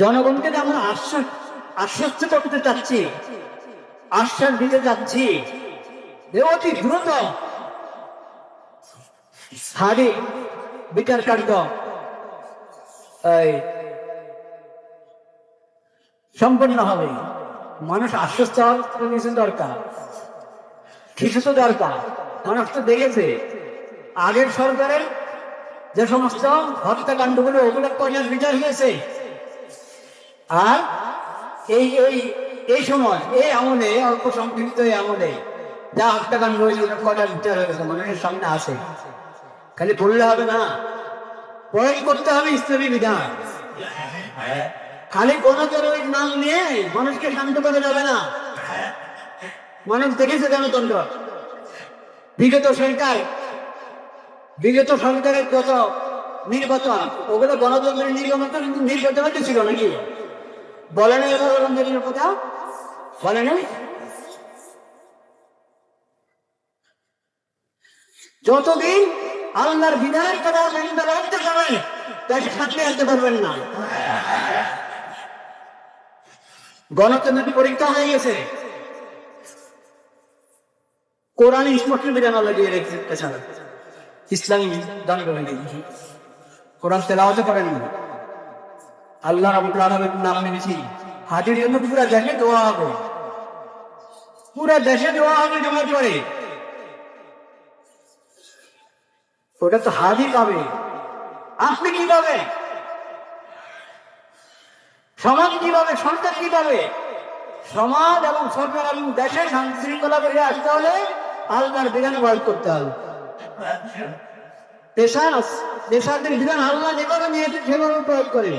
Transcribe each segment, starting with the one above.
জনগণকে আমরা আশ্বাস আশ্বস্ত করতে চাচ্ছি। আশ্বাস দিতে চাচ্ছি। অতি দ্রুত হাড়ি বিচার কার্য। সম্পন্ন হবে। মানুষ আশ্বস্ত হওয়ার দরকার। কিছু তো দরকার। মানুষ তো দেখেছে, আগের সরকারের যে সমস্ত হত্যাকাণ্ডগুলো, ওগুলো কয়লার বিচার হয়েছে। আর এই এই এই সময়, এই আমলে, অল্প সংখ্যিত এই আমলে যা হত্যাকাণ্ড হয়েছে ওটা কয়লার বিচার গেছে, মানুষের সামনে আসে খালি বললে হবে না। প্রয়োগ করতে হবে ইসলামী বিধান। খালি কোন ওই নাম নিয়ে মানুষকে শান্ত করা যাবে না। মানুষ দেখেছে গণতন্ত্র বিগত সরকার, বিগত সরকারের যত নির্বাচন, ওগুলো গণতন্ত্রের নির্বাচন নির্বাচন ছিল নাকি? বলে না এবার গণতন্ত্রের কথা? বলে না যতদিন আল্লাহর বিধানের কথা মেনে রাখতে পারবেন তাকে সাথে আনতে পারবেন না। গণতন্ত্রের পরীক্ষা হয়ে গেছে। কোরআন স্পষ্ট বিধান দিয়ে রেখেছে ইসলামী দান গেছে। কোরআন তেলাওয়াত করেন আল্লাহ রাবুল আলমের নাম মেনেছি হাজির জন্য পুরা দেশে দোয়া হবে। পুরা দেশে দোয়া হবে জমা করে ওটা তো হাজি পাবে। আপনি কি পাবে? সমাজ কি পাবে? সরকার কি পাবে? সমাজ এবং সরকার এবং দেশে শান্তি শৃঙ্খলা করে আসতে হলে আল্লাহর বিধান প্রয়োগ করতে হবে। পেশার পেশাদের বিধান আল্লাহ যেভাবে নিয়েছে সেভাবে প্রয়োগ করে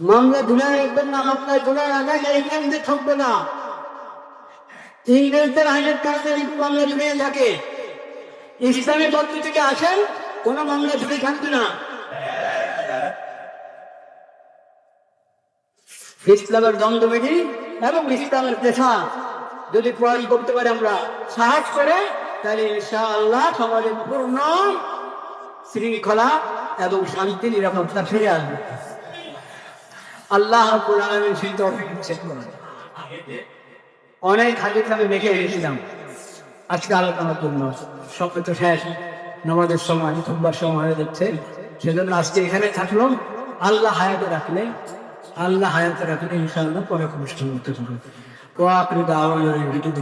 মামলা ধুলাই একদম না মামলায় ধুলাই আগে ইংরেজদের ঠকবে না। ইংরেজদের আইনের কারণে মামলা ধুয়ে থাকে। ইসলামী পদ্ধতি থেকে আসেন, কোন মামলা ধুয়ে থাকবে না। ইসলামের দণ্ডবিধি এবং ইসলামের পেশা। যদি প্রয়োগ করতে পারি আমরা সাহায্য করে, তাহলে ইনশাআল্লাহ সমাজের পূর্ণ শৃঙ্খলা এবং শান্তি, নিরাপত্তা ফিরে আসবে। আল্লাহ অনেক হাদিস আমি দেখে এসেছিলাম। আজকে আলোচনার জন্য সব তো শেষ। নামাজের সময় খুববার সময় হয়ে যাচ্ছে। সেজন্য আজকে এখানে থাকল আল্লাহ হায়াতে রাখলে, আল্লাহ হায়াতে রাখলে ইনশাআল্লাহ পরে অনুষ্ঠান করতে পারব। তো আপনি দাওয়া কিন্তু